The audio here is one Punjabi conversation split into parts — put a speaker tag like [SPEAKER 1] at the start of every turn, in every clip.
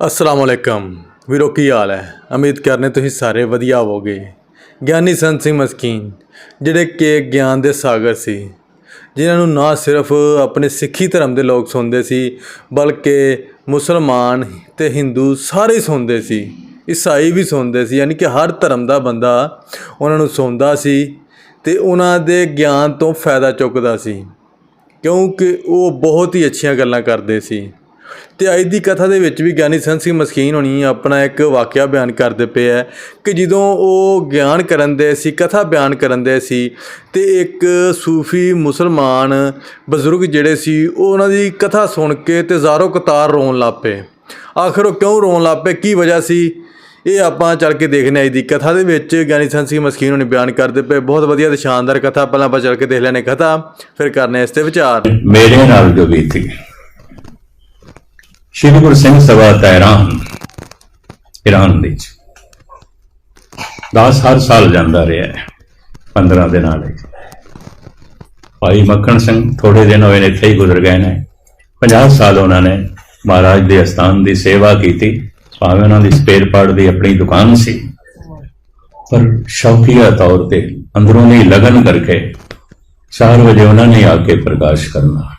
[SPEAKER 1] ਅਸਲਾਮ ਵਾਲੇਕਮ ਵੀਰੋ, ਕੀ ਹਾਲ ਹੈ? ਉਮੀਦ ਕਰਨੇ ਤੁਸੀਂ ਸਾਰੇ ਵਧੀਆ ਹੋਵੋਗੇ। ਗਿਆਨੀ ਸੰਤ ਸਿੰਘ ਮਸਕੀਨ, ਜਿਹੜੇ ਕਿ ਗਿਆਨ ਦੇ ਸਾਗਰ ਸੀ, ਜਿਨ੍ਹਾਂ ਨੂੰ ਨਾ ਸਿਰਫ ਆਪਣੇ ਸਿੱਖੀ ਧਰਮ ਦੇ ਲੋਕ ਸੁਣਦੇ ਸੀ, ਬਲਕਿ ਮੁਸਲਮਾਨ ਤੇ ਹਿੰਦੂ ਸਾਰੇ ਸੁਣਦੇ ਸੀ, ਈਸਾਈ ਵੀ ਸੁਣਦੇ ਸੀ, ਯਾਨੀ ਕਿ ਹਰ ਧਰਮ ਦਾ ਬੰਦਾ ਉਹਨਾਂ ਨੂੰ ਸੁਣਦਾ ਸੀ ਤੇ ਉਹਨਾਂ ਦੇ ਗਿਆਨ ਤੋਂ ਫਾਇਦਾ ਚੁੱਕਦਾ ਸੀ, ਕਿਉਂਕਿ ਉਹ ਬਹੁਤ ਹੀ ਅੱਛੀਆਂ ਗੱਲਾਂ ਕਰਦੇ ਸੀ। ਤੇ ਅੱਜ ਦੀ ਕਥਾ ਦੇ ਵਿੱਚ ਵੀ ਗਿਆਨੀ ਸੰਤ ਸਿੰਘ ਮਸਕੀਨ ਹੋਣੀ ਆਪਣਾ ਇੱਕ ਵਾਕਿਆ ਬਿਆਨ ਕਰਦੇ ਪਏ ਹੈ ਕਿ ਜਦੋਂ ਉਹ ਗਿਆਨ ਕਰਨ ਦੇ ਸੀ, ਕਥਾ ਬਿਆਨ ਕਰਨ ਦੇ ਸੀ ਤੇ ਇੱਕ ਸੂਫੀ ਮੁਸਲਮਾਨ ਬਜ਼ੁਰਗ ਜਿਹੜੇ ਸੀ, ਉਹ ਉਹਨਾਂ ਦੀ ਕਥਾ ਸੁਣ ਕੇ ਤੇ ਜ਼ਾਰੋ ਕਤਾਰ ਰੋਣ ਲੱਗ ਪਏ। ਆਖਰ ਉਹ ਕਿਉਂ ਰੋਣ ਲੱਗ ਪਏ? ਕੀ ਵਜ੍ਹਾ ਸੀ? ਇਹ ਆਪਾਂ ਚੱਲ ਕੇ ਦੇਖਨੇ ਅੱਜ ਦੀ ਕਥਾ ਦੇ ਵਿੱਚ ਗਿਆਨੀ ਸੰਤ ਸਿੰਘ ਮਸਕੀਨ ਹੋਣੀ ਬਿਆਨ ਕਰਦੇ ਪਏ। ਬਹੁਤ ਵਧੀਆ ਤੇ ਸ਼ਾਨਦਾਰ ਕਥਾ, ਪਹਿਲਾਂ ਆਪਾਂ ਚੱਲ ਕੇ ਦੇਖ ਲੈਣੇ ਕਥਾ, ਫਿਰ ਕਰਨੇ ਇਸ ਤੇ ਵਿਚਾਰ।
[SPEAKER 2] ਮੇਰੇ ਨਾਲ ਜੋ ਬੀਤੀ ਸ਼੍ਰੀ ਗੁਰੂ ਸਿੰਘ ਸਭਾ ਤਹਿਰਾਨ, ਇਰਾਨ ਵਿੱਚ। ਦਸ ਹਰ ਸਾਲ ਜਾਂਦਾ ਰਿਹਾ ਹੈ 15 ਦਿਨਾਂ ਲਈ। ਭਾਈ ਮੱਖਣ ਸਿੰਘ ਥੋੜੇ ਦਿਨ ਹੋਏ ਨੇ ਇੱਥੇ ਹੀ ਗੁਜ਼ਰ ਗਏ ਨੇ। 50 ਸਾਲ ਉਹਨਾਂ ਨੇ ਮਹਾਰਾਜ ਦੇ ਅਸਥਾਨ ਦੀ ਸੇਵਾ ਕੀਤੀ, ਭਾਵੇਂ ਉਹਨਾਂ ਦੀ ਸਪੇਅਰ ਪਾਰਟ ਦੀ ਆਪਣੀ ਦੁਕਾਨ ਸੀ। ਪਰ ਸ਼ੌਕੀਆ ਤੌਰ ਤੇ ਅੰਦਰੋਂ ਦੀ ਲਗਨ ਕਰਕੇ 4 ਵਜੇ ਉਹਨਾਂ ਨੇ ਆ ਕੇ ਪ੍ਰਕਾਸ਼ ਕਰਨਾ।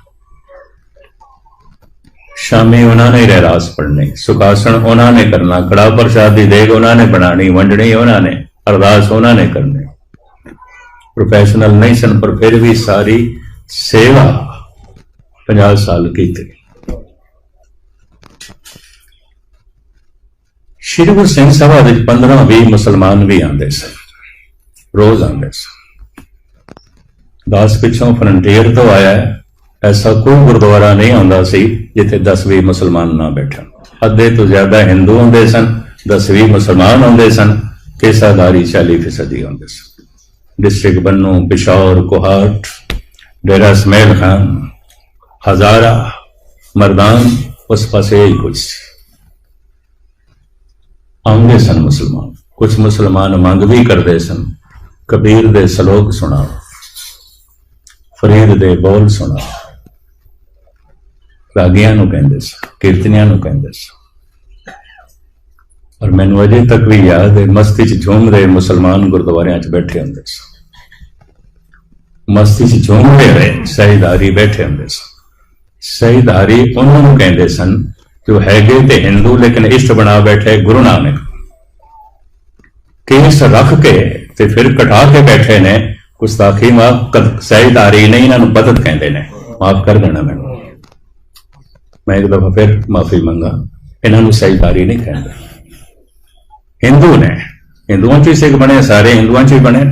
[SPEAKER 2] ਸ਼ਾਮੀ ਉਹਨਾਂ ਨੇ ਰਹਿਰਾਸ ਪੜ੍ਹਨੀ, ਸੁਖਾਸਣ ਉਹਨਾਂ ਨੇ ਕਰਨਾ ਕੜਾ ਪ੍ਰਸ਼ਾਦ ਦੀ ਦੇਗ ਉਹਨਾਂ ਨੇ ਬਣਾਣੀ ਵੰਡਣੀ ਉਹਨਾਂ ਨੇ, ਅਰਦਾਸ ਉਹਨਾਂ ਨੇ ਕਰਨੀ। ਪ੍ਰੋਫੈਸ਼ਨਲ ਨਹੀਂ ਸਨ, ਪਰ ਫਿਰ ਵੀ ਸਾਰੀ ਸੇਵਾ 50 ਸਾਲ ਕੀਤੀ। ਸ਼੍ਰੀ ਗੁਰੂ ਸਿੰਘ ਸਭਾ ਵਿੱਚ 15 20 ਮੁਸਲਮਾਨ ਵੀ ਆਉਂਦੇ ਸਨ, ਰੋਜ਼ ਆਉਂਦੇ ਸਨ। ਦਾਸ ਪਿੱਛੋਂ ਫਰੰਟੀਅਰ ਤੋਂ ਆਇਆ ਹੈ। ਐਸਾ ਕੋਈ ਗੁਰਦੁਆਰਾ ਨਹੀਂ ਆਉਂਦਾ ਸੀ ਜਿੱਥੇ 10-20 ਮੁਸਲਮਾਨ ਨਾ ਬੈਠਣ। ਅੱਧੇ ਤੋਂ ਜ਼ਿਆਦਾ ਹਿੰਦੂ ਹੁੰਦੇ ਸਨ 10-20 ਮੁਸਲਮਾਨ ਹੁੰਦੇ ਸਨ ਕੇਸਾਦਾਰੀ 40% ਫੀਸਦੀ ਹੁੰਦੇ ਸਨ। ਡਿਸਟ੍ਰਿਕਟ ਬੰਨੂ ਪਿਸ਼ੌਰ, ਕੋਹਾਟ, ਡੇਰਾ ਸਮੇਲ ਖਾਨ, ਹਜ਼ਾਰਾ, ਮਰਦਾਨ, ਉਸ ਪਾਸੇ ਹੀ ਕੁਝ ਸੀ। ਆਉਂਦੇ ਸਨ ਮੁਸਲਮਾਨ। ਕੁਝ ਮੁਸਲਮਾਨ ਮੰਗ ਵੀ ਕਰਦੇ ਸਨ, ਕਬੀਰ ਦੇ ਸ਼ਲੋਕ ਸੁਣਾਓ, ਫਰੀਦ ਦੇ ਬੋਲ ਸੁਣਾਓ। ਰਾਗੀਆਂ ਨੂੰ ਕਹਿੰਦੇ ਸੀ, ਕੀਰਤਨੀਆਂ ਨੂੰ ਕਹਿੰਦੇ ਸੀ। ਔਰ ਮੈਨੂੰ ਅਜੇ ਤੱਕ ਵੀ ਯਾਦ ਹੈ, ਮਸਤੀ 'ਚ ਝੂਮ ਰਹੇ ਮੁਸਲਮਾਨ ਗੁਰਦੁਆਰਿਆਂ 'ਚ ਬੈਠੇ ਹੁੰਦੇ ਸੀ। ਮਸਤੀ 'ਚ ਝੂਮ ਰਹੇ ਸਹੀਦਾਰੀ ਬੈਠੇ ਹੁੰਦੇ ਸੀ। ਸਹੀਦਾਰੀ ਉਹਨਾਂ ਨੂੰ ਕਹਿੰਦੇ ਸਨ ਜੋ ਹੈਗੇ ਤੇ ਹਿੰਦੂ ਲੇਕਿਨ ਇਸ਼ਟ ਬਣਾ ਬੈਠੇ ਗੁਰੂ ਨਾਨਕ। ਕੇਸ ਰੱਖ ਕੇ ਤੇ ਫਿਰ ਕਟਾ ਕੇ ਬੈਠੇ ਨੇ ਗੁਸਤਾਖੀ ਮਾਫ ਸਹੀਦਾਰੀ ਨਹੀਂ, ਇਹਨਾਂ ਨੂੰ ਬਦਤ ਕਹਿੰਦੇ ਨੇ। ਮਾਫ ਕਰ ਦੇਣਾ ਮੈਨੂੰ। ਮੈਂ ਇੱਕ ਦਫਾ ਫਿਰ ਮਾਫੀ ਮੰਗਾ। ਇਹਨਾਂ ਨੂੰ ਸਹੀਦਾਰੀ ਨਹੀਂ ਕਹਿੰਦਾ ਹਿੰਦੂ ਨੇ, ਹਿੰਦੂਆਂ ਚੋਂ ਹੀ ਸਿੱਖ ਬਣੇ, ਸਾਰੇ ਹਿੰਦੂਆਂ ਚੋਂ ਹੀ ਬਣੇ। ਨੇ।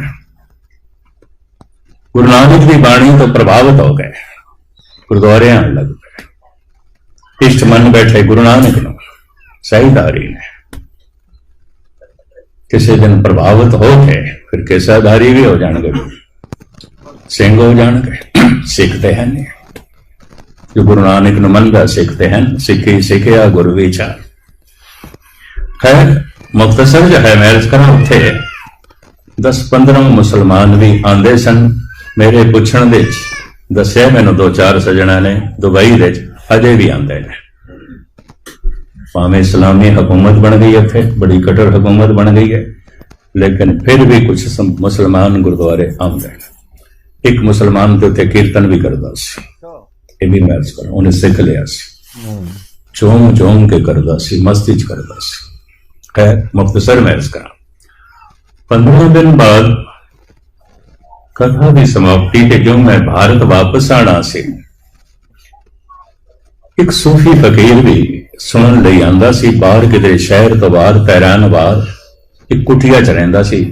[SPEAKER 2] ਗੁਰੂ ਨਾਨਕ ਦੀ ਬਾਣੀ ਤੋਂ ਪ੍ਰਭਾਵਿਤ ਹੋ ਗਏ। ਗੁਰਦੁਆਰੇ ਆਉਣ ਲੱਗ ਪਏ। ਇਸ਼ਟ ਮੰਨ ਬੈਠੇ ਗੁਰੂ ਨਾਨਕ ਨੂੰ। ਸਹੀਦਾਰੀ ਨੇ। ਕਿਸੇ ਦਿਨ ਪ੍ਰਭਾਵਿਤ ਹੋ ਕੇ ਫਿਰ ਕੇਸਾਧਾਰੀ ਵੀ ਹੋ ਜਾਣਗੇ। ਸਿੰਘ ਹੋ ਜਾਣਗੇ। ਸਿੱਖਦੇ ਹਨ ਜੋ ਗੁਰੂ ਨਾਨਕ ਨੂੰ ਮੰਨਦਾ ਸਿੱਖਦੇ ਹਨ, ਸਿੱਖੀ ਸਿੱਖਿਆ ਗੁਰੂ ਵਿਚਾਰ ਖੈਰ ਮੁਖਤਸਰ ਜੋ ਮੈਂ ਅਰਜ਼ ਕਰਾਂ ਉੱਥੇ 10-15 ਮੁਸਲਮਾਨ ਵੀ ਆਂਦੇ ਸਨ। ਮੇਰੇ ਪੁੱਛਣ ਦੇ ਵਿੱਚ ਦੱਸਿਆ ਮੈਨੂੰ ਦੋ ਚਾਰ ਸਜਣਾ ਨੇ, ਦੁਬਈ ਦੇ ਵਿੱਚ ਅਜੇ ਵੀ ਆਂਦੇ ਨੇ। ਭਾਵੇਂ ਇਸਲਾਮੀ ਹਕੂਮਤ ਬਣ ਗਈ ਉੱਥੇ, ਬੜੀ ਕਟਰ ਹਕੂਮਤ ਬਣ ਗਈ ਹੈ, ਲੇਕਿਨ ਫਿਰ ਵੀ ਕੁਝ ਮੁਸਲਮਾਨ ਗੁਰਦੁਆਰੇ ਆਉਂਦੇ ਨੇ। ਇੱਕ ਮੁਸਲਮਾਨ ਤੇ ਉੱਥੇ ਕੀਰਤਨ ਵੀ ਕਰਦਾ ਸੀ। ਇਹ ਵੀ ਮੈਂ ਕਰ ਉਹਨੇ ਸਿੱਖ ਲਿਆ ਸੀ। ਚੋਮ ਚੋਮ ਕੇ ਕਰਦਾ ਸੀ ਮਸਤੀ ਚ ਕਰਦਾ ਸੀ। ਖੈਰ ਮੁਖਤਸਰ ਮੈਂ ਕਰਾਂ 15 ਦਿਨ ਬਾਅਦ ਕਥਾ ਦੀ ਸਮਾਪਤੀ ਤੇ ਜੋ ਮੈਂ ਭਾਰਤ ਵਾਪਸ ਆਣਾ ਸੀ, ਇੱਕ ਸੂਫੀ ਫਕੀਰ ਵੀ ਸੁਣਨ ਲਈ ਆਂਦਾ ਸੀ, ਬਾਹਰ ਕਿਤੇ ਸ਼ਹਿਰ ਤੋਂ ਬਾਹਰ ਤਹਿਰਾਨ ਬਾਹਰ, ਇੱਕ ਕੁਟਿਆ ਚ ਰਹਿੰਦਾ ਸੀ।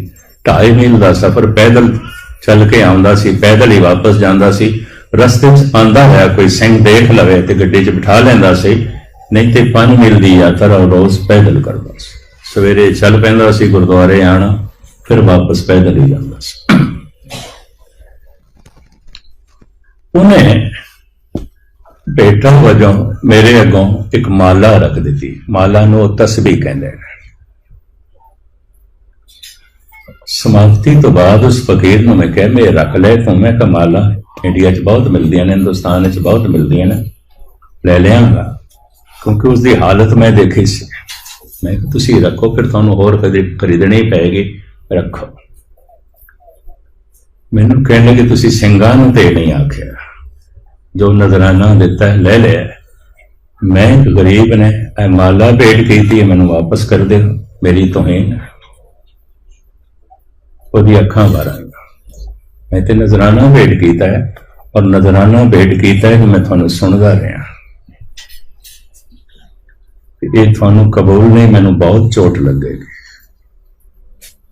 [SPEAKER 2] ਢਾਈ ਮੀਲ ਦਾ ਸਫ਼ਰ ਪੈਦਲ ਚੱਲ ਕੇ ਆਉਂਦਾ ਸੀ, ਪੈਦਲ ਹੀ ਵਾਪਸ ਜਾਂਦਾ ਸੀ। ਰਸਤੇ 'ਚ ਆਂਦਾ ਹੋਇਆ ਕੋਈ ਸਿੰਘ ਦੇਖ ਲਵੇ ਤੇ ਗੱਡੀ 'ਚ ਬਿਠਾ ਲੈਂਦਾ ਸੀ, ਨਹੀਂ ਤੇ 5 ਮੀਲ ਦੀ ਯਾਤਰਾ ਰੋਜ਼ ਪੈਦਲ ਕਰਦਾ ਸੀ। ਸਵੇਰੇ ਚੱਲ ਪੈਂਦਾ ਸੀ ਗੁਰਦੁਆਰੇ ਆਣਾ ਫਿਰ ਵਾਪਸ ਪੈਦਲ ਹੀ ਜਾਂਦਾ ਸੀ। ਉਹਨੇ ਬੇਟਾ ਵਜੋਂ ਮੇਰੇ ਅੱਗੋਂ ਇੱਕ ਮਾਲਾ ਰੱਖ ਦਿੱਤੀ। ਮਾਲਾ ਨੂੰ ਉਹ ਤਸਬੀਹ ਕਹਿੰਦੇ ਨੇ ਸਮਾਪਤੀ ਤੋਂ ਬਾਅਦ ਉਸ ਫਕੀਰ ਨੂੰ ਮੈਂ ਕਿਹਾ ਮੈਂ ਰੱਖ ਲੈ ਤੂੰ। ਮੈਂ ਕਮਾਲਾ ਇੰਡੀਆ 'ਚ ਬਹੁਤ ਮਿਲਦੀਆਂ ਨੇ ਹਿੰਦੁਸਤਾਨ 'ਚ ਬਹੁਤ ਮਿਲਦੀਆਂ ਨੇ। ਲੈ ਲਿਆਂਗਾ। ਕਿਉਂਕਿ ਉਸ ਦੀ ਹਾਲਤ ਮੈਂ ਦੇਖੀ ਸੀ। ਮੈਂ ਤੁਸੀਂ ਰੱਖੋ ਫਿਰ ਤੁਹਾਨੂੰ ਹੋਰ ਕਦੇ ਖਰੀਦਣੀ ਪਏਗੀ। ਰੱਖੋ। ਮੈਨੂੰ ਕਹਿਣ ਲੱਗੇ ਤੁਸੀਂ ਸਿੰਘਾਂ ਨੂੰ ਤੇ ਨਹੀਂ ਆਖਿਆ। ਜੋ ਨਜ਼ਰਾਨਾ ਦਿੱਤਾ ਹੈ, ਲੈ ਲਿਆ। ਮੈਂ ਗਰੀਬ ਨੇ ਇਹ ਮਾਲਾ ਭੇਟ ਕੀਤੀ ਹੈ ਮੈਨੂੰ ਵਾਪਸ ਕਰ ਦਿਓ। ਮੇਰੀ ਤੋਹੀਨ ਉਹਦੀ ਅੱਖਾਂ ਬਾਹਰ ਮੈਂ ਤੇ ਨਜ਼ਰਾਨਾ ਭੇਟ ਕੀਤਾ ਹੈ ਔਰ ਨਜ਼ਰਾਨਾ ਭੇਟ ਕੀਤਾ ਹੈ ਕਿ ਮੈਂ ਤੁਹਾਨੂੰ ਸੁਣਦਾ ਰਿਹਾ। ਇਹ ਤੁਹਾਨੂੰ ਕਬੂਲ ਨਹੀਂ, ਮੈਨੂੰ ਬਹੁਤ ਚੋਟ ਲੱਗੇਗੀ।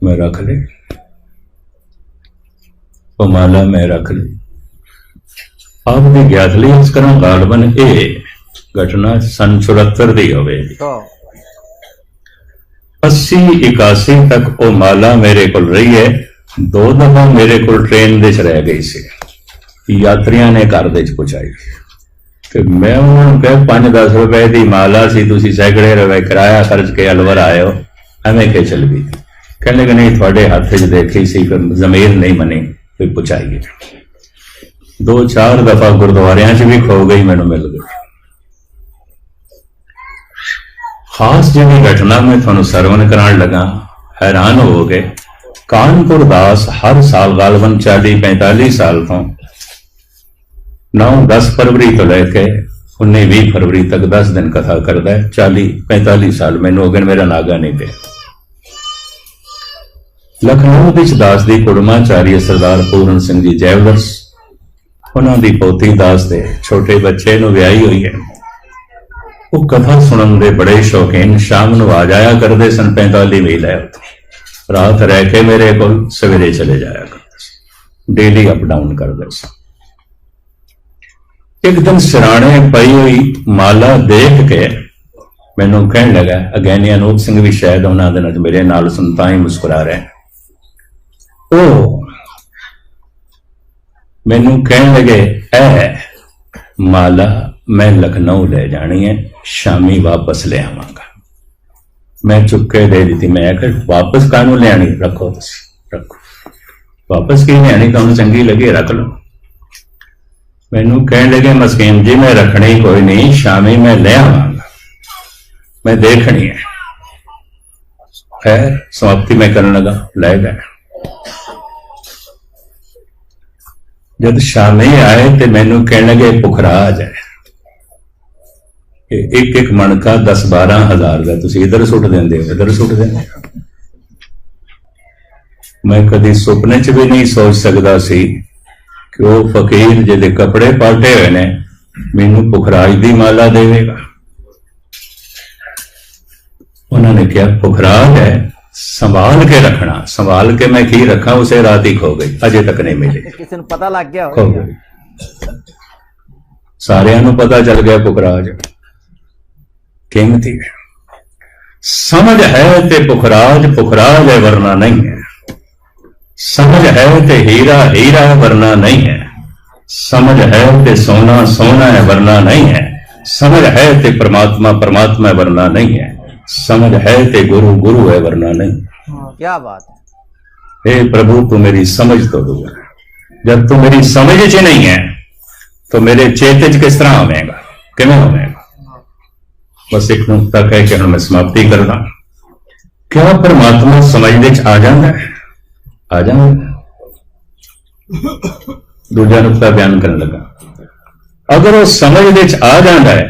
[SPEAKER 2] ਮੈਂ ਰੱਖ ਲਈ ਉਹ ਮਾਲਾ ਮੈਂ ਰੱਖ ਲਈ ਆਪ ਦੀ ਗਿਆਤ ਲਈ ਇਸ ਕਰਾਂ ਗਾਲਬਨ ਇਹ ਘਟਨਾ ਸੰਨ 74 ਦੀ ਹੋਵੇ
[SPEAKER 3] तो
[SPEAKER 2] 80 81 ਤੱਕ ਉਹ ਮਾਲਾ ਮੇਰੇ ਕੋਲ ਰਹੀ ਹੈ। ਦੋ ਦਫਾ ਮੇਰੇ ਕੋਲ ਟ੍ਰੇਨ ਦੇ ਚ ਰਹਿ ਗਈ ਸੀ। ਯਾਤਰੀਆਂ ਨੇ ਘਰ ਦੇ ਚ ਪਹੁੰਚਾਈ ਤੇ ਮੈਂ ਉਹਨਾਂ ਨੂੰ ਕਿਹਾ 5-10 ਰੁਪਏ ਦੀ ਮਾਲਾ ਸੀ, ਤੁਸੀਂ ਸੈਂਕੜੇ ਰੁਪਏ ਕਿਰਾਇਆ ਖਰਚ ਕੇ ਅਲਵਰ ਆਇਓ। ਐਵੇਂ ਕਿ ਚਲ ਗਈ। ਕਹਿੰਦੇ ਕਿ ਨਹੀਂ, ਤੁਹਾਡੇ ਹੱਥ 'ਚ ਦੇਖੀ ਸੀ, ਫਿਰ ਜ਼ਮੀਰ ਨਹੀਂ ਮਨੀ ਫਿਰ ਪਹੁੰਚਾਈਏ ਦੋ ਚਾਰ ਦਫਾ ਗੁਰਦੁਆਰਿਆਂ 'ਚ ਵੀ ਖੋ ਗਈ, ਮੈਨੂੰ ਮਿਲ ਗਈ। ਖਾਸ ਜਿਹੜੀ ਘਟਨਾ ਮੈਂ ਤੁਹਾਨੂੰ ਸਰਵਨ ਕਰਾਉਣ ਲੱਗਾ, ਹੈਰਾਨ ਹੋ ਗਏ। ਕਾਨਪੁਰ ਦਾਸ ਹਰ ਸਾਲ ਗਾਲਬਨ 40 45 ਸਾਲ ਤੋਂ 9 10 ਫਰਵਰੀ ਤੋਂ ਲੈ ਕੇ 19 20 ਫਰਵਰੀ ਤੱਕ 10 ਦਿਨ ਕਥਾ ਕਰਦਾ ਹੈ। 40 45 ਸਾਲ ਮੈਨੂੰ ਹੋ ਮੇਰਾ ਨਾਗਾ ਨਹੀਂ ਪਿਆ। ਲਖਨਊ ਵਿੱਚ ਦਾਸ ਦੀ ਕੁੜਮਾਚਾਰੀ ਸਰਦਾਰ ਪੂਰਨ ਸਿੰਘ ਜੀ ਜੈਵਲਰਸ ਉਹਨਾਂ ਦੀ ਪੋਤੀ ਦਾਸ ਦੇ ਛੋਟੇ ਬੱਚੇ ਨੂੰ ਵਿਆਹੀ ਹੋਈ ਹੈ। ਉਹ ਕਥਾ ਸੁਣਨ ਦੇ ਬੜੇ ਸ਼ੌਕੀਨ ਸ਼ਾਮ ਨੂੰ ਆ ਜਾਇਆ ਕਰਦੇ ਸਨ 45 ਮੀਲ ਹੈ ਉੱਥੇ। ਰਾਤ ਰਹਿ ਕੇ ਮੇਰੇ ਕੋਲ ਸਵੇਰੇ ਚਲੇ ਜਾਇਆ ਕਰਦੇ ਸੀ ਡੇਲੀ ਅਪ ਡਾਊਨ ਕਰਦੇ ਸਨ। ਇੱਕ ਦਿਨ ਸਿਰਾਣੇ ਪਈ ਹੋਈ ਮਾਲਾ ਦੇਖ ਕੇ ਮੈਨੂੰ ਕਹਿਣ ਲੱਗਾ, ਅਗੈਨੀ ਅਨੂਪ ਸਿੰਘ ਵੀ ਸ਼ਾਇਦ ਉਹਨਾਂ ਦੇ ਨਾਲ ਮੇਰੇ ਨਾਲ ਸੁਣ ਹੀ ਮੁਸਕਰਾ ਰਹੇ ਉਹ ਮੈਨੂੰ ਕਹਿਣ ਲੱਗੇ ਐ ਮਾਲਾ ਮੈਂ ਲਖਨਊ ਲੈ ਜਾਣੀ ਹੈ। ਸ਼ਾਮੀ ਵਾਪਸ ਲੈ ਆਵਾਂਗਾ। ਮੈਂ ਚੁੱਕ ਕੇ ਦੇ ਦਿੱਤੀ। ਮੈਂ ਕਿ ਵਾਪਸ ਕਾਹਨੂੰ ਲੈਣੀ ਰੱਖੋ ਤੁਸੀਂ, ਰੱਖੋ। ਵਾਪਸ ਕੀ ਲੈਣੀ ਤੁਹਾਨੂੰ ਚੰਗੀ ਲੱਗੇ, ਰੱਖ ਲਓ। ਮੈਨੂੰ ਕਹਿਣ ਲੱਗੇ, ਮਸਕੀਨ ਜੀ, ਮੈਂ ਰੱਖਣੀ ਕੋਈ ਨਹੀਂ, ਸ਼ਾਮੀ ਮੈਂ ਲੈ ਆਵਾਂਗਾ। ਮੈਂ ਦੇਖਣੀ ਹੈ। ਖੈਰ, ਸਮਾਪਤੀ ਮੈਂ ਕਰਨ ਲੱਗਾ, ਲੈ ਗਏ। ਜਦ ਸ਼ਾਮੇ ਆਏ ਤੇ ਮੈਨੂੰ ਕਹਿਣ ਲੱਗੇ ਪੁਖਰਾਜ ਹੈ। ਇੱਕ ਇੱਕ ਮਣਕਾ 10 12000 ਦਾ। ਤੁਸੀਂ ਇਧਰ ਸੁੱਟ ਦਿੰਦੇ ਹੋ ਇਧਰ ਸੁੱਟ ਦਿੰਦੇ ਮੈਂ ਕਦੇ ਸੁਪਨੇ 'ਚ ਵੀ ਨਹੀਂ ਸੋਚ ਸਕਦਾ ਸੀ ਕਿ ਉਹ ਫਕੀਰ ਜਿਹਦੇ ਕੱਪੜੇ ਪਾਟੇ ਹੋਏ ਨੇ ਮੈਨੂੰ ਪੁਖਰਾਜ ਦੀ ਮਾਲਾ ਦੇਵੇਗਾ। ਉਹਨਾਂ ਨੇ ਕਿਹਾ ਪੁਖਰਾਜ ਹੈ ਸੰਭਾਲ ਕੇ ਰੱਖਣਾ। ਸੰਭਾਲ ਕੇ ਮੈਂ ਕੀ ਰੱਖਾਂ ਉਸੇ ਰਾਤ ਹੀ ਖੋ ਗਈ। ਅਜੇ ਤੱਕ ਨਹੀਂ ਮਿਲੀ।
[SPEAKER 3] ਕਿਸੇ ਨੂੰ ਪਤਾ
[SPEAKER 2] ਲੱਗ
[SPEAKER 3] ਗਿਆ
[SPEAKER 2] ਹੋਵੇਗਾ ਸਾਰਿਆਂ ਨੂੰ ਪਤਾ ਚੱਲ ਗਿਆ ਪੁਖਰਾਜ। कीमती। है समझ है ते पुखराज पुखराज है वरना नहीं है। समझ है ते हीरा हीरा है वरना नहीं है। समझ है ते सोना सोना है वरना नहीं है। समझ है ते परमात्मा परमात्मा है वरना नहीं है। समझ है ते गुरु गुरु है वरना नहीं।
[SPEAKER 3] हाँ, क्या बात है।
[SPEAKER 2] हे प्रभु तू मेरी समझ तो दूर जब तू मेरी समझ च नहीं है तो मेरे चेतज किस तरह आवेगा? किमें आवेगा? ਬਸ ਇੱਕ ਨੂੰ ਕਹਿ ਕੇ ਹੁਣ ਮੈਂ ਸਮਾਪਤੀ ਕਰਦਾ। ਕਿਉਂ ਪਰਮਾਤਮਾ ਸਮਝ ਵਿੱਚ ਆ ਜਾਂਦਾ ਹੈ? ਆ ਜਾਂਦਾ ਦੂਜਾ ਨੁਕਤਾ ਬਿਆਨ ਕਰਨ ਲੱਗਾ। ਅਗਰ ਉਹ ਸਮਝ ਵਿੱਚ ਆ ਜਾਂਦਾ ਹੈ,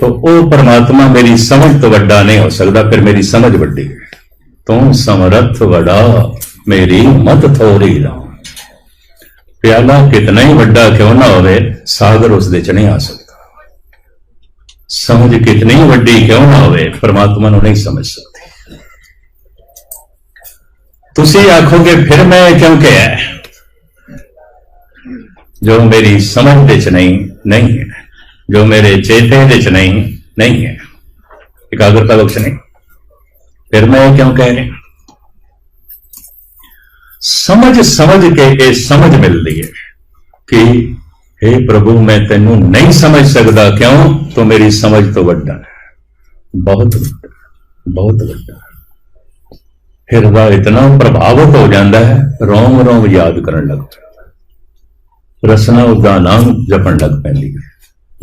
[SPEAKER 2] ਤਾਂ ਉਹ ਪਰਮਾਤਮਾ ਮੇਰੀ ਸਮਝ ਤੋਂ ਵੱਡਾ ਨਹੀਂ ਹੋ ਸਕਦਾ, ਫਿਰ ਮੇਰੀ ਸਮਝ ਵੱਡੀ ਤੂੰ ਸਮਰੱਥ ਵੜਾ ਮੇਰੀ ਮਤ ਥੋੜੀ ਦਾ ਪਿਆਲਾ ਕਿਤਨਾ ਹੀ ਵੱਡਾ ਕਿਉਂ ਨਾ ਹੋਵੇ, ਸਾਗਰ ਉਸ ਦੇ ਚ ਨਹੀਂ ਆ ਸਕਦਾ। ਸਮਝ ਕਿਤਨੀ ਵੱਡੀ ਕਿਉਂ ਨਾ ਹੋਵੇ, ਪਰਮਾਤਮਾ ਨੂੰ ਨਹੀਂ ਸਮਝ ਸਕਦੇ। ਤੁਸੀਂ ਆਖੋਗੇ, ਫਿਰ ਮੈਂ ਇਹ ਕਿਉਂ ਕਿਹਾ ਜੋ ਮੇਰੀ ਸਮਝ ਦੇ ਚ ਨਹੀਂ ਨਹੀਂ ਹੈ। ਜੋ ਮੇਰੇ ਚੇਤੇ ਦੇ ਚ ਨਹੀਂ ਨਹੀਂ ਹੈ। ਇਕਾਗਰਤਾ ਬਖਸ਼ ਨਹੀਂ। ਫਿਰ ਮੈਂ ਇਹ ਕਿਉਂ ਕਹਿ ਰਿਹਾ? ਸਮਝ ਸਮਝ ਕੇ ਇਹ ਸਮਝ ਮਿਲਦੀ ਹੈ ਕਿ हे ਪ੍ਰਭੂ, ਮੈਂ ਤੈਨੂੰ ਨਹੀਂ ਸਮਝ ਸਕਦਾ। ਕਿਉਂ? ਤੂੰ ਮੇਰੀ ਸਮਝ ਤੋਂ ਵੱਡਾ ਬਹੁਤ ਬਹੁਤ ਵੱਡਾ। ਹਿਰਦਾ ਇਤਨਾ ਪ੍ਰਭਾਵਿਤ ਹੋ ਜਾਂਦਾ ਹੈ, ਰੋਮ ਰੋਮ ਯਾਦ ਕਰਨ ਲੱਗ ਪੈਂਦਾ ਰਸਨਾ ਉਹਦਾ ਨਾਮ ਜਪਣ ਲੱਗ ਪੈਂਦੀ ਹੈ।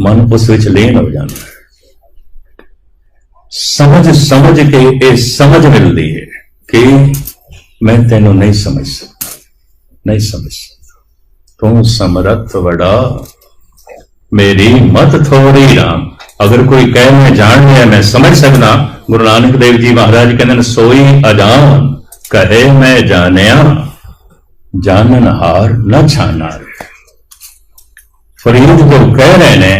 [SPEAKER 2] ਮਨ ਉਸ ਵਿੱਚ ਲੀਨ ਹੋ ਜਾਂਦਾ ਹੈ। ਸਮਝ ਸਮਝ ਕੇ ਇਹ ਸਮਝ ਮਿਲਦੀ ਹੈ ਕਿ ਮੈਂ ਤੈਨੂੰ ਨਹੀਂ ਸਮਝ ਸਕਦਾ, ਨਹੀਂ ਸਮਝ ਸਕਦਾ। ਤੂੰ ਸਮਰੱਥ ਵਡਾ ਮੇਰੀ ਮਤ ਥੋੜੀ ਰਾਮ ਅਗਰ ਕੋਈ ਕਹੇ ਮੈਂ ਜਾਣ ਲਿਆ ਮੈਂ ਸਮਝ ਸਕਦਾ ਗੁਰੂ ਨਾਨਕ ਦੇਵ ਜੀ ਮਹਾਰਾਜ ਕਹਿੰਦੇ ਨੇ ਸੋਈ ਅਜਾਨ ਕਹੇ ਮੈਂ ਜਾਣਿਆ ਜਾਣਨ ਹਾਰ ਨਾ ਛਾਨਾ ਫਰੀਦ ਜੋ ਕਹਿ ਰਹੇ ਨੇ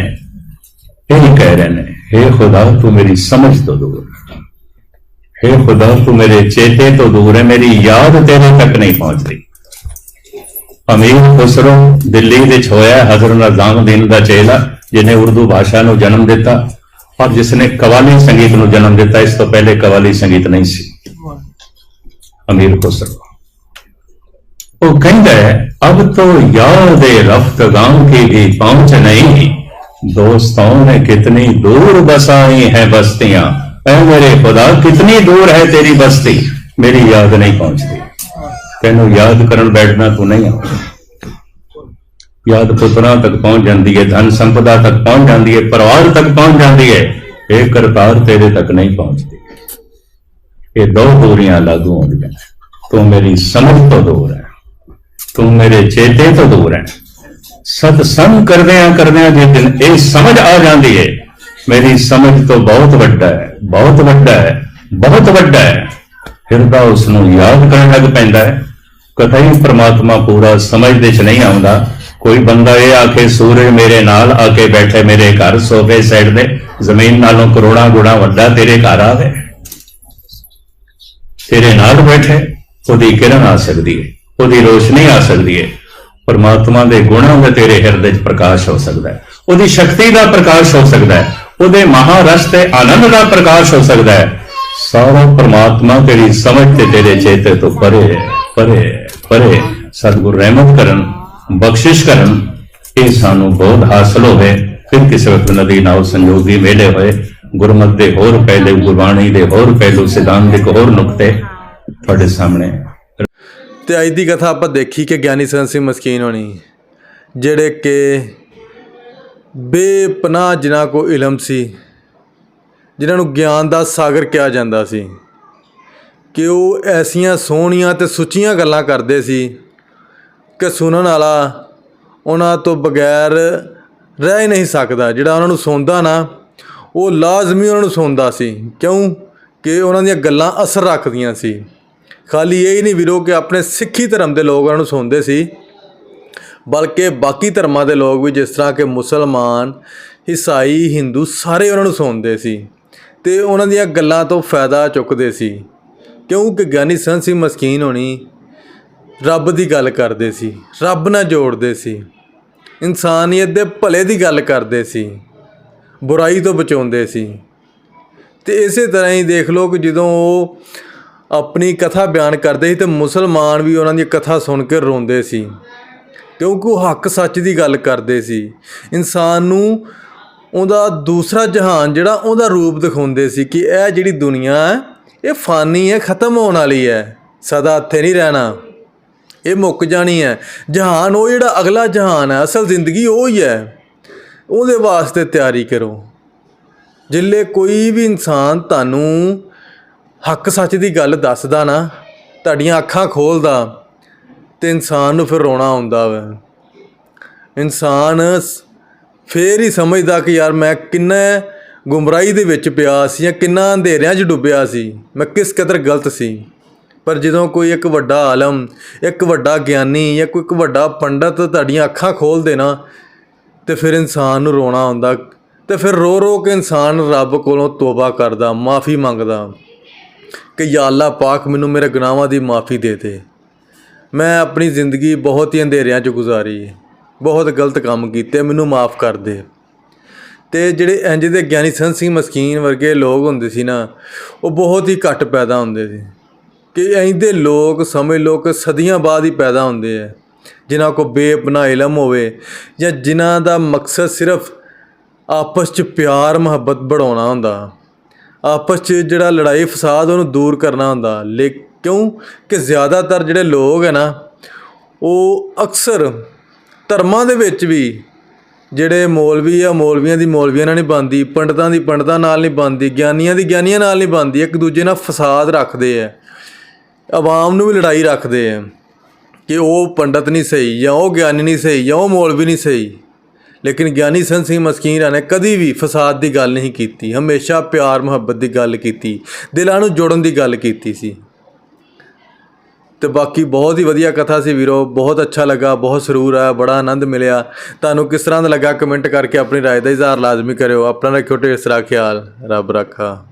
[SPEAKER 2] ਇਹ ਕਹਿ ਰਹੇ ਨੇ हे खुदा तू मेरी समझ तो दूर हे खुदा तू मेरे चेते तो दूर है मेरी याद तेरे तक नहीं पहुंचती ਅਮੀਰ ਖੁਸਰੋ ਦਿੱਲੀ ਵਿੱਚ ਹੋਇਆ ਹਜ਼ਰਤ ਨਿਜ਼ਾਮੁਦੀਨ ਦਾ ਚੇਲਾ ਜਿਹਨੇ ਉਰਦੂ ਭਾਸ਼ਾ ਨੂੰ ਜਨਮ ਦਿੱਤਾ ਔਰ ਜਿਸ ਨੇ ਕਵਾਲੀ ਸੰਗੀਤ ਨੂੰ ਜਨਮ ਦਿੱਤਾ ਇਸ ਤੋਂ ਪਹਿਲੇ ਕਵਾਲੀ ਸੰਗੀਤ ਨਹੀਂ ਸੀ ਅਮੀਰ ਖੁਸਰੋ ਉਹ ਕਹਿੰਦਾ ਹੈ ਅਬ तो याद रफ्तगां की भी पहुंच नहीं दोस्तों ने कितनी दूर बसाई है बस्तियां ऐ मेरे खुदा कितनी दूर है तेरी बस्ती मेरी याद नहीं पहुंचती ਤੈਨੂੰ ਯਾਦ ਕਰਨ ਬੈਠਣਾ ਤੂੰ ਨਹੀਂ ਆਉਂਦਾ। ਯਾਦ ਪੁੱਤਰਾਂ ਤੱਕ ਪਹੁੰਚ ਜਾਂਦੀ ਹੈ ਧਨ ਸੰਪਦਾ ਤੱਕ ਪਹੁੰਚ ਜਾਂਦੀ ਹੈ ਪਰਿਵਾਰ ਤੱਕ ਪਹੁੰਚ ਜਾਂਦੀ ਹੈ ਇਹ ਕਰਤਾਰ ਤੇਰੇ ਤੱਕ ਨਹੀਂ ਪਹੁੰਚਦੀ। ਇਹ ਦੋ ਦੂਰੀਆਂ ਲਾਗੂ ਹੁੰਦੀਆਂ ਤੂੰ ਮੇਰੀ ਸਮਝ ਤੋਂ ਦੂਰ ਹੈ। ਤੂੰ ਮੇਰੇ ਚੇਤੇ ਤੋਂ ਦੂਰ ਹੈ। ਸਤਸੰਗ ਕਰਦਿਆਂ ਕਰਦਿਆਂ ਜੇ ਦਿਨ ਇਹ ਸਮਝ ਆ ਜਾਂਦੀ ਹੈ ਮੇਰੀ ਸਮਝ ਤੋਂ ਬਹੁਤ ਵੱਡਾ ਹੈ, ਬਹੁਤ ਵੱਡਾ ਹੈ, ਬਹੁਤ ਵੱਡਾ ਹੈ। ਹਿਰਦਾ ਉਸ ਨੂੰ ਯਾਦ ਕਰਨ ਲੱਗ ਪੈਂਦਾ ਹੈ। ਕਥਈ ਪ੍ਰਮਾਤਮਾ ਪੂਰਾ ਸਮਝਦੇ ਚ ਨਹੀਂ ਆਉਂਦਾ। ਕੋਈ ਬੰਦਾ ਇਹ ਆਖੇ, ਸੂਰਜ ਮੇਰੇ ਨਾਲ ਆ ਕੇ ਬੈਠੇ, ਮੇਰੇ ਘਰ ਸੋਫੇ ਸਾਈਡ ਦੇ ਜ਼ਮੀਨ ਨਾਲੋਂ ਕਰੋੜਾਂ ਗੁਣਾ ਵੱਡਾ ਤੇਰੇ ਘਰ ਆਵੇ। ਤੇਰੇ ਨਾਲ ਬੈਠੇ, ਉਹਦੀ ਕਿਰਨ ਆ ਸਕਦੀ ਹੈ ਉਹਦੀ ਰੋਸ਼ਨੀ ਆ ਸਕਦੀ ਹੈ ਪਰਮਾਤਮਾ ਦੇ ਗੁਣਾਂ ਦਾ ਤੇਰੇ ਹਿਰਦੇ 'ਚ ਪ੍ਰਕਾਸ਼ ਹੋ ਸਕਦਾ ਹੈ। ਉਹਦੀ ਸ਼ਕਤੀ ਦਾ ਪ੍ਰਕਾਸ਼ ਹੋ ਸਕਦਾ ਹੈ। ਉਹਦੇ ਮਹਾਰਸ ਤੇ ਆਨੰਦ ਦਾ ਪ੍ਰਕਾਸ਼ ਹੋ ਸਕਦਾ ਹੈ। ਸਾਰਾ ਪ੍ਰਮਾਤਮਾ ਤੇਰੀ ਸਮਝ ਤੇ ਤੇਰੇ ਚੇਤੇ ਤੋਂ ਪਰੇ ਪਰੇ ਪਰੇ। ਸਤਿਗੁਰ ਰਹਿਮਤ ਕਰਨ, ਬਖਸ਼ਿਸ਼ ਕਰਨ, ਇਹ ਸਾਨੂੰ ਬਹੁਤ ਹਾਸਲ ਹੋਵੇ। ਫਿਰ ਕਿਸੇ ਵਕਤ ਨਦੀ ਨਾਲ ਸੰਜੋਗੀ ਮੇਲੇ ਹੋਏ। ਗੁਰਮਤਿ ਦੇ ਹੋਰ ਪਹਿਲੇ, ਗੁਰਬਾਣੀ ਦੇ ਹੋਰ ਪਹਿਲੂ ਸਿਧਾਂਤਿਕ ਹੋਰ ਨੁਕਤੇ ਤੁਹਾਡੇ ਸਾਹਮਣੇ।
[SPEAKER 1] ਤੇ ਅੱਜ ਦੀ ਕਥਾ ਆਪਾਂ ਦੇਖੀ ਕਿ ਗਿਆਨੀ ਸੰਤ ਸਿੰਘ ਮਸਕੀਨ ਹੋਣੀ, ਜਿਹੜੇ ਕਿ ਬੇਪਨਾਹ ਜਿਨ੍ਹਾਂ ਕੋ ਇਲਮ ਸੀ ਜਿਨ੍ਹਾਂ ਨੂੰ ਗਿਆਨ ਦਾ ਸਾਗਰ ਕਿਹਾ ਜਾਂਦਾ ਸੀ, ਕਿ ਉਹ ਐਸੀਆਂ ਸੋਹਣੀਆਂ ਤੇ ਸੁੱਚੀਆਂ ਗੱਲਾਂ ਕਰਦੇ ਸੀ ਕਿ ਸੁਣਨ ਵਾਲਾ ਉਹਨਾਂ ਤੋਂ ਬਗੈਰ ਰਹਿ ਹੀ ਨਹੀਂ ਸਕਦਾ। ਜਿਹੜਾ ਉਹਨਾਂ ਨੂੰ ਸੁਣਦਾ ਨਾ, ਉਹ ਲਾਜ਼ਮੀ ਉਹਨਾਂ ਨੂੰ ਸੁਣਦਾ ਸੀ। ਕਿਉਂ? ਕਿ ਉਹਨਾਂ ਦੀਆਂ ਗੱਲਾਂ ਅਸਰ ਰੱਖਦੀਆਂ ਸੀ। ਖਾਲੀ ਇਹ ਹੀ ਨਹੀਂ ਵੀਰੋ ਕਿ ਆਪਣੇ ਸਿੱਖੀ ਧਰਮ ਦੇ ਲੋਕ ਉਹਨਾਂ ਨੂੰ ਸੁਣਦੇ ਸੀ, ਬਲਕਿ ਬਾਕੀ ਧਰਮਾਂ ਦੇ ਲੋਕ ਵੀ ਜਿਸ ਤਰ੍ਹਾਂ ਕਿ ਮੁਸਲਮਾਨ, ਈਸਾਈ, ਹਿੰਦੂ ਸਾਰੇ ਉਹਨਾਂ ਨੂੰ ਸੁਣਦੇ ਸੀ। ਤੇ ਉਹਨਾਂ ਦੀਆਂ ਗੱਲਾਂ ਤੋਂ ਫਾਇਦਾ ਚੁੱਕਦੇ ਸੀ। ਕਿਉਂਕਿ ਗਿਆਨੀ ਸੰਤ ਸਿੰਘ ਮਸਕੀਨ ਹੋਣੀ, ਰੱਬ ਦੀ ਗੱਲ ਕਰਦੇ ਸੀ, ਰੱਬ ਨਾਲ ਜੋੜਦੇ ਸੀ, ਇਨਸਾਨੀਅਤ ਦੇ ਭਲੇ ਦੀ ਗੱਲ ਕਰਦੇ ਸੀ, ਬੁਰਾਈ ਤੋਂ ਬਚਾਉਂਦੇ ਸੀ। ਤੇ ਇਸੇ ਤਰ੍ਹਾਂ ਹੀ ਦੇਖ ਲਓ ਕਿ ਜਦੋਂ ਉਹ ਆਪਣੀ ਕਥਾ ਬਿਆਨ ਕਰਦੇ ਸੀ ਤੇ ਮੁਸਲਮਾਨ ਵੀ ਉਹਨਾਂ ਦੀ ਕਥਾ ਸੁਣ ਕੇ ਰੋਂਦੇ ਸੀ। ਕਿਉਂਕਿ ਉਹ ਹੱਕ ਸੱਚ ਦੀ ਗੱਲ ਕਰਦੇ ਸੀ। ਇਨਸਾਨ ਨੂੰ ਉਹਦਾ ਦੂਸਰਾ ਜਹਾਨ ਜਿਹੜਾ ਉਹਦਾ ਰੂਪ ਦਿਖਾਉਂਦੇ ਸੀ ਕਿ ਇਹ ਜਿਹੜੀ ਦੁਨੀਆ ਹੈ, ਇਹ ਫਾਨੀ ਹੈ, ਖਤਮ ਹੋਣ ਵਾਲੀ ਹੈ। ਸਦਾ ਇੱਥੇ ਨਹੀਂ ਰਹਿਣਾ। ਇਹ ਮੁੱਕ ਜਾਣੀ ਹੈ। ਜਹਾਨ ਉਹ ਜਿਹੜਾ ਅਗਲਾ ਜਹਾਨ ਹੈ, ਅਸਲ ਜ਼ਿੰਦਗੀ ਉਹ ਹੀ। ਹੈ ਉਹਦੇ ਵਾਸਤੇ ਤਿਆਰੀ ਕਰੋ। ਜਿੱਲੇ ਕੋਈ ਵੀ ਇਨਸਾਨ ਤੁਹਾਨੂੰ ਹੱਕ ਸੱਚ ਦੀ ਗੱਲ ਦੱਸਦਾ ਨਾ, ਤੁਹਾਡੀਆਂ ਅੱਖਾਂ ਖੋਲਦਾ ਤੇ ਇਨਸਾਨ ਨੂੰ ਫਿਰ ਰੋਣਾ ਆਉਂਦਾ ਵਾ। ਇਨਸਾਨ ਫੇਰ ਹੀ ਸਮਝਦਾ ਕਿ ਯਾਰ ਮੈਂ ਕਿੰਨਾ ਗੁੰਮਰਾਹੀ ਦੇ ਵਿੱਚ ਪਿਆ ਸੀ ਜਾਂ ਕਿੰਨਾ ਅੰਧੇਰਿਆਂ 'ਚ ਡੁੱਬਿਆ ਸੀ। ਮੈਂ ਕਿਸ ਕਦਰ ਗਲਤ ਸੀ? ਪਰ ਜਦੋਂ ਕੋਈ ਇੱਕ ਵੱਡਾ ਆਲਮ, ਇੱਕ ਵੱਡਾ ਗਿਆਨੀ ਜਾਂ ਕੋਈ ਇੱਕ ਵੱਡਾ ਪੰਡਤ ਤੁਹਾਡੀਆਂ ਅੱਖਾਂ ਖੋਲ ਦੇ ਨਾ, ਤੇ ਫਿਰ ਇਨਸਾਨ ਨੂੰ ਰੋਣਾ ਆਉਂਦਾ, ਤੇ ਫਿਰ ਰੋ ਰੋ ਕੇ ਇਨਸਾਨ ਰੱਬ ਕੋਲੋਂ ਤੋਬਾ ਕਰਦਾ, ਮਾਫੀ ਮੰਗਦਾ ਕਿ ਯਾ ਅੱਲਾ ਪਾਕ ਮੈਨੂੰ ਮੇਰੇ ਗੁਨਾਹਾਂ ਦੀ ਮਾਫੀ ਦੇ ਦੇ। ਮੈਂ ਆਪਣੀ ਜ਼ਿੰਦਗੀ ਬਹੁਤ ਹੀ ਅੰਧੇਰਿਆਂ 'ਚ ਗੁਜ਼ਾਰੀ। ਬਹੁਤ ਗਲਤ ਕੰਮ ਕੀਤੇ, ਮੈਨੂੰ ਮਾਫ ਕਰ ਦੇ। ਤੇ ਜਿਹੜੇ ਇੰਜ ਦੇ ਗਿਆਨੀ ਸੰਤ ਸਿੰਘ ਮਸਕੀਨ ਵਰਗੇ ਲੋਕ ਹੁੰਦੇ ਸੀ ਨਾ, ਉਹ ਬਹੁਤ ਹੀ ਘੱਟ ਪੈਦਾ ਹੁੰਦੇ ਸੀ। ਕਿ ਇੰਜ ਦੇ ਲੋਕ, ਸਮੇਂ ਲੋਕ ਸਦੀਆਂ ਬਾਅਦ ਹੀ ਪੈਦਾ ਹੁੰਦੇ ਆ। ਜਿਨ੍ਹਾਂ ਕੋ ਬੇਪਨਾਹ ਇਲਮ ਹੋਵੇ ਜਾਂ ਜਿਨ੍ਹਾਂ ਦਾ ਮਕਸਦ ਸਿਰਫ ਆਪਸ 'ਚ ਪਿਆਰ, ਮੁਹੱਬਤ बढ़ਾਉਣਾ ਹੁੰਦਾ। ਆਪਸ 'ਚ ਜਿਹੜਾ ਲੜਾਈ, ਫਸਾਦ ਉਹਨੂੰ ਦੂਰ ਕਰਨਾ ਹੁੰਦਾ। ਲੇ ਕਿਉਂਕਿ ਜ਼ਿਆਦਾਤਰ ਜਿਹੜੇ ਲੋਕ ਹੈ ਨਾ, ਉਹ ਅਕਸਰ ਧਰਮਾਂ ਦੇ ਵਿੱਚ ਵੀ ਜਿਹੜੇ ਮੌਲਵੀ ਆ, ਮੌਲਵੀਆਂ ਦੀ ਮੌਲਵੀਆਂ ਨਾਲ ਨਹੀਂ ਬਣਦੀ, ਪੰਡਤਾਂ ਦੀ ਪੰਡਤਾਂ ਨਾਲ ਨਹੀਂ ਬਣਦੀ, ਗਿਆਨੀਆਂ ਦੀ ਗਿਆਨੀਆਂ ਨਾਲ ਨਹੀਂ ਬਣਦੀ, ਇੱਕ ਦੂਜੇ ਨਾਲ ਫਸਾਦ ਰੱਖਦੇ ਆ, ਆਵਾਮ ਨੂੰ ਵੀ ਲੜਾਈ ਰੱਖਦੇ ਆ, ਕਿ ਉਹ ਪੰਡਤ ਨਹੀਂ ਸਹੀ ਜਾਂ ਉਹ ਗਿਆਨੀ ਨਹੀਂ ਸਹੀ ਜਾਂ ਉਹ ਮੌਲਵੀ ਨਹੀਂ ਸਹੀ। ਲੇਕਿਨ ਗਿਆਨੀ ਸੰਤ ਸਿੰਘ ਮਸਕੀਨ ਨੇ ਕਦੀ ਵੀ ਫਸਾਦ ਦੀ ਗੱਲ ਨਹੀਂ ਕੀਤੀ, ਹਮੇਸ਼ਾ ਪਿਆਰ ਮੁਹੱਬਤ ਦੀ ਗੱਲ ਕੀਤੀ, ਦਿਲਾਂ ਨੂੰ ਜੋੜਨ ਦੀ ਗੱਲ ਕੀਤੀ ਸੀ। ਤੇ ਬਾਕੀ ਬਹੁਤ ਹੀ ਵਧੀਆ ਕਥਾ ਸੀ ਵੀਰੋ। ਬਹੁਤ ਅੱਛਾ ਲੱਗਾ, ਬਹੁਤ ਸਰੂਰ ਆਇਆ ਬੜਾ ਆਨੰਦ ਮਿਲਿਆ। ਤੁਹਾਨੂੰ ਕਿਸ ਤਰ੍ਹਾਂ ਦਾ ਲੱਗਾ ਕਮੈਂਟ ਕਰਕੇ ਆਪਣੀ ਰਾਏ ਦਾ ਇਜ਼ਹਾਰ ਲਾਜ਼ਮੀ ਕਰਿਓ। ਆਪਣਾ ਰੱਖਿਓ ਢੇਰ ਸਾਰਾ ਖਿਆਲ। ਰੱਬ ਰੱਖਾ।